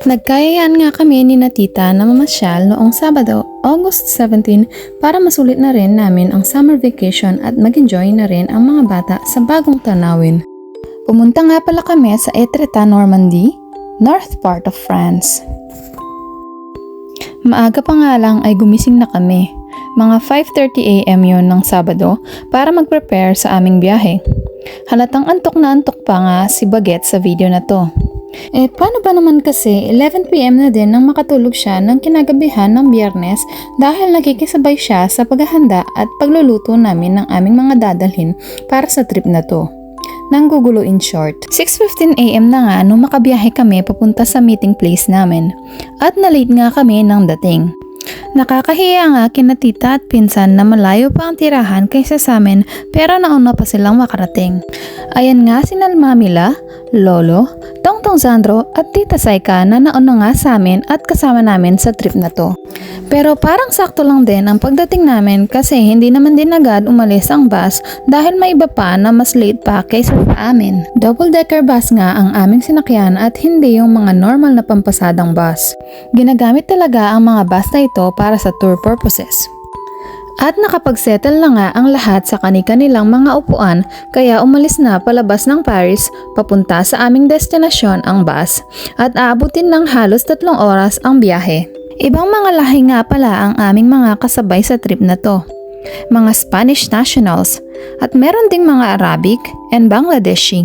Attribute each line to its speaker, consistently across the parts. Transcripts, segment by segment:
Speaker 1: Nagkayayaan nga kami ni na tita na mamasyal noong Sabado, August 17 para masulit na rin namin ang summer vacation at mag-enjoy na rin ang mga bata sa bagong tanawin. Pumunta nga pala kami sa Etretat, Normandy, north part of France. Maaga pa nga lang ay gumising na kami. Mga 5.30am yun ng Sabado para mag-prepare sa aming biyahe. Halatang antok na antok pa nga si Baguette sa video na to. Eh, paano ba naman kasi 11pm na din nang makatulog siya ng kinagabihan ng biyernes dahil nakikisabay siya sa paghahanda at pagluluto namin ng aming mga dadalhin para sa trip na to. Nanggugulo in short. 6.15am na nga nung makabiyahe kami papunta sa meeting place namin. At na-late nga kami ng dating. Nakakahiya nga kina tita at pinsan na malayo pa ang tirahan kaysa sa amin pero nauna pa silang makarating. Ayan nga si Mamila, Lolo, Tongtong Sandro at Tita Saika na nauna nga sa amin at kasama namin sa trip na to. Pero parang sakto lang din ang pagdating namin kasi hindi naman din agad umalis ang bus dahil may iba pa na mas late pa kaysa sa amin. Double decker bus nga ang aming sinakyan at hindi yung mga normal na pampasadang bus. Ginagamit talaga ang mga bus na ito para sa tour purposes. At nakapagsettle na nga ang lahat sa kani-kanilang mga upuan kaya umalis na palabas ng Paris papunta sa aming destinasyon ang bus at aabutin ng halos tatlong oras ang biyahe. Ibang mga lahi nga pala ang aming mga kasabay sa trip na to. Mga Spanish nationals at meron ding mga Arabic and Bangladeshi.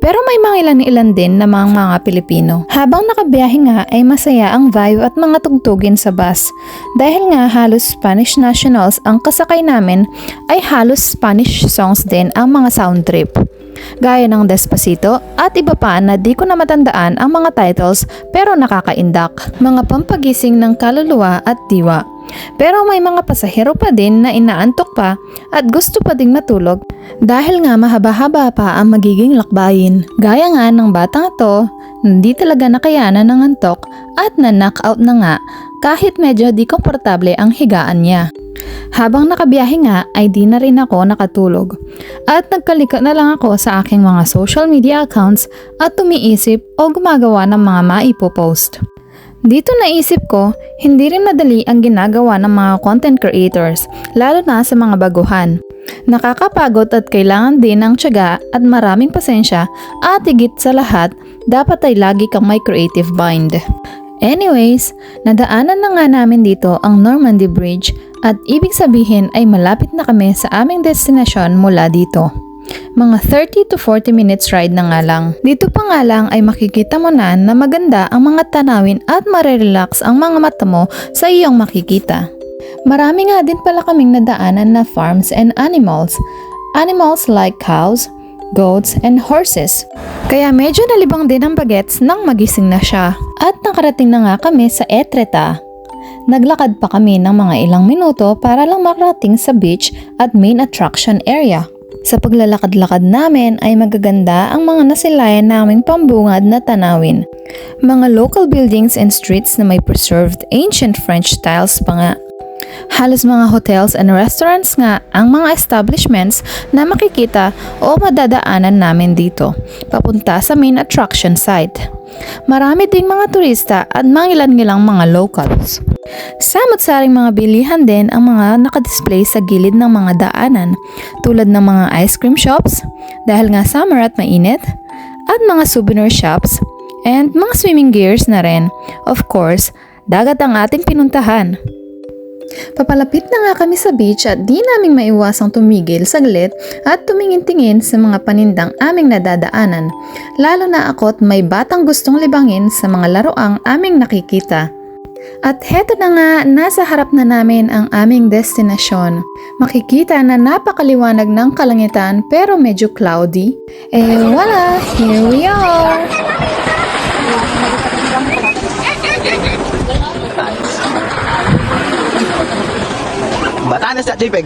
Speaker 1: Pero may mga ilan-ilan din na mga mga Pilipino. Habang nakabiyahe nga ay masaya ang vibe at mga tugtugin sa bus. Dahil nga halos Spanish nationals ang kasakay namin ay halos Spanish songs din ang mga sound trip. Gaya ng Despacito at iba pa na di ko na matandaan ang mga titles pero nakakaindak. Mga pampagising ng kaluluwa at diwa. Pero may mga pasahero pa din na inaantok pa at gusto pa ding matulog dahil nga mahaba-haba pa ang magiging lakbayin. Gaya nga ng batang ito, hindi talaga nakayanan ng antok at na-knockout na nga kahit medyo di komportable ang higaan niya. Habang nakabiyahe nga ay di na rin ako nakatulog. At nagkalika na lang ako sa aking mga social media accounts at tumiisip o gumagawa ng mga maipopost. Dito naisip ko, hindi rin madali ang ginagawa ng mga content creators, lalo na sa mga baguhan. Nakakapagod at kailangan din ng tiyaga at maraming pasensya at higit sa lahat, dapat ay lagi kang may creative mind. Anyways, nadaanan na nga namin dito ang Normandy Bridge at ibig sabihin ay malapit na kami sa aming destinasyon mula dito. Mga 30 to 40 minutes ride na nga lang. Dito pa nga lang ay makikita mo na na maganda ang mga tanawin at marerelax ang mga mata mo sa iyong makikita. Marami nga din pala kaming nadaanan na farms and animals. Animals like cows, goats, and horses. Kaya medyo nalibang din ang bagets nang magising na siya. At nakarating na nga kami sa Etreta. Naglakad pa kami ng mga ilang minuto para lang makarating sa beach at main attraction area. Sa paglalakad-lakad namin ay magaganda ang mga nasilayan naming pambungad na tanawin. Mga local buildings and streets na may preserved ancient French styles pa nga. Halos mga hotels and restaurants nga ang mga establishments na makikita o madadaanan namin dito, papunta sa main attraction site. Marami ding mga turista at mga ilan-ilang mga locals. Samot-saring mga bilihan din ang mga nakadisplay sa gilid ng mga daanan tulad ng mga ice cream shops dahil nga summer at mainit at mga souvenir shops and mga swimming gears na rin. Of course, dagat ang ating pinuntahan. Papalapit na nga kami sa beach at di naming maiwasang tumigil saglit at tumingin-tingin sa mga panindang aming nadadaanan. Lalo na ako't may batang gustong libangin sa mga laroang aming nakikita. At heto na nga, nasa harap na namin ang aming destinasyon. Makikita na napakaliwanag ng kalangitan pero medyo cloudy. Eh wala, here we are!
Speaker 2: Batanas sa JPEG.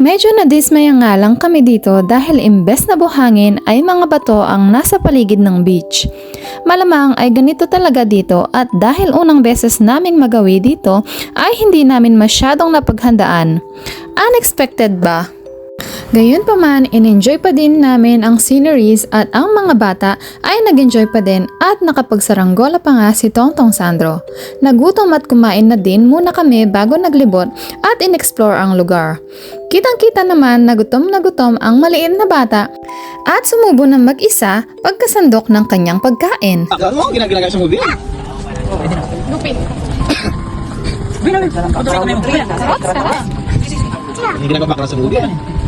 Speaker 1: Medyo nadismaya nga lang kami dito dahil imbes na buhangin ay mga bato ang nasa paligid ng beach. Malamang ay ganito talaga dito at dahil unang beses naming magawi dito ay hindi namin masyadong napaghandaan. Unexpected ba? Gayon pa man, in-enjoy pa din namin ang sceneries at ang mga bata ay nag-enjoy pa din at nakapagsaranggola pa nga si Tongtong Sandro. Nagutom at kumain na din muna kami bago naglibot at in-explore ang lugar. Kitang-kita naman na gutom na gutom ang maliit na bata at sumubo ng mag-isa pagkasandok ng kanyang pagkain.
Speaker 2: Akala mo, ginagalaga sa movie. Hindi ginagawa bakla sa movie.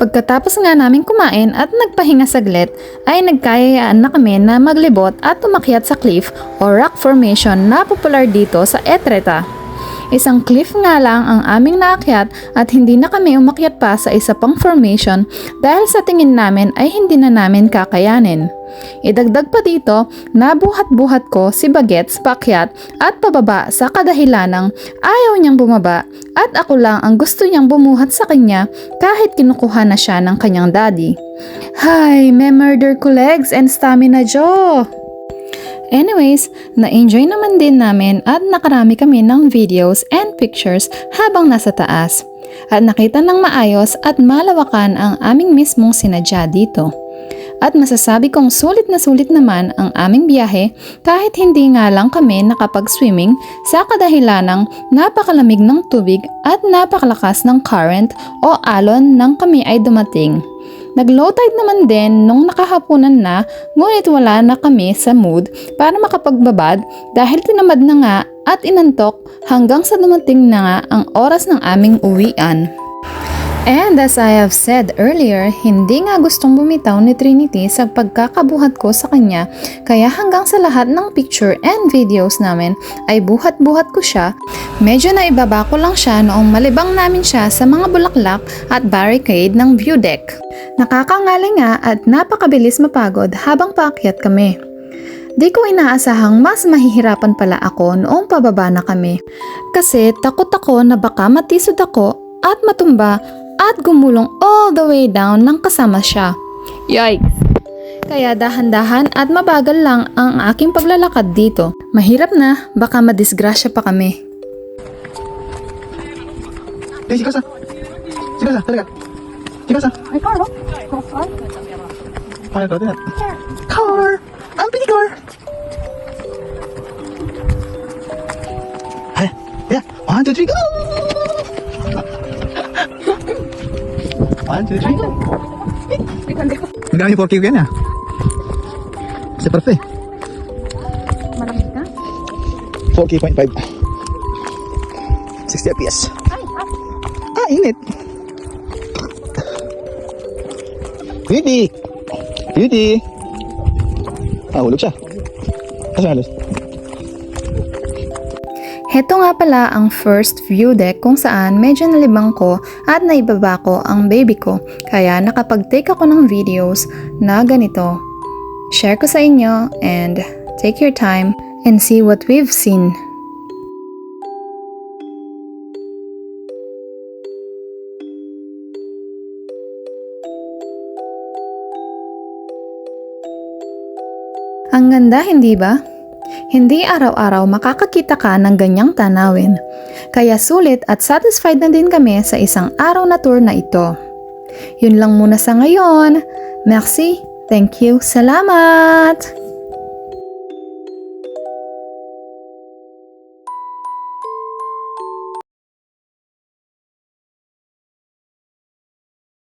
Speaker 1: Pagkatapos nga namin kumain at nagpahinga saglit, ay nagkayayaan na kami na maglibot at umakyat sa cliff o rock formation na popular dito sa Etreta. Isang cliff nga lang ang aming naakyat at hindi na kami umakyat pa sa isa pang formation dahil sa tingin namin ay hindi na namin kakayanin. Idagdag pa dito, nabuhat-buhat ko si Bagets paakyat at pababa sa kadahilanang ayaw niyang bumaba at ako lang ang gusto niyang bumuhat sa kanya kahit kinukuha na siya ng kanyang daddy. Hay, may murder ko legs and stamina jaw! Anyways, na-enjoy naman din namin at nakarami kami ng videos and pictures habang nasa taas. At nakita ng maayos at malawakan ang aming mismong sinadya dito. At masasabi kong sulit na sulit naman ang aming biyahe kahit hindi nga lang kami nakapag-swimming sa kadahilanang napakalamig ng tubig at napakalakas ng current o alon nang kami ay dumating. Nag-low tide naman din nung nakahapunan na ngunit wala na kami sa mood para makapagbabad dahil tinamad na nga at inantok hanggang sa dumating na nga ang oras ng aming uwian. And as I have said earlier, hindi nga gustong bumitaw ni Trinity sa pagkakabuhat ko sa kanya kaya hanggang sa lahat ng picture and videos namin ay buhat-buhat ko siya. Medyo na ibaba ko lang siya noong malibang namin siya sa mga bulaklak at barricade ng view deck. Nakakangali nga at napakabilis mapagod habang paakyat kami. Di ko inaasahang mas mahihirapan pala ako noong pababa na kami. Kasi takot ako na baka matisod ako at matumba at gumulong all the way down ng kasama siya. Yikes! Kaya dahan-dahan at mabagal lang ang aking paglalakad dito. Mahirap na, baka madisgrasya pa kami.
Speaker 2: Eh, si Kasa. Si Kasa, talaga. Si Kasa.
Speaker 3: Ay, Carlo.
Speaker 2: Ay, ito, ito. Car! Ang pili car! Ay, yeah. One, two, three, go! Three, go! Magkano yung 4K ko yan ah? Sa profe.
Speaker 3: Malamig ka?
Speaker 2: 4K.5. 60 FPS.
Speaker 3: Ay, ah.
Speaker 2: Ah, init. Beauty! Beauty! Ah, hulog siya. Asa halos?
Speaker 1: Heto nga pala ang first view deck kung saan medyo nalibang ko at naibaba ko ang baby ko kaya nakapag-take ako ng videos na ganito. Share ko sa inyo and take your time and see what we've seen. Ang ganda, hindi ba? Hindi araw-araw makakakita ka ng ganyang tanawin. Kaya sulit at satisfied na din kami sa isang araw na tour na ito. Yun lang muna sa ngayon. Merci, thank you, salamat!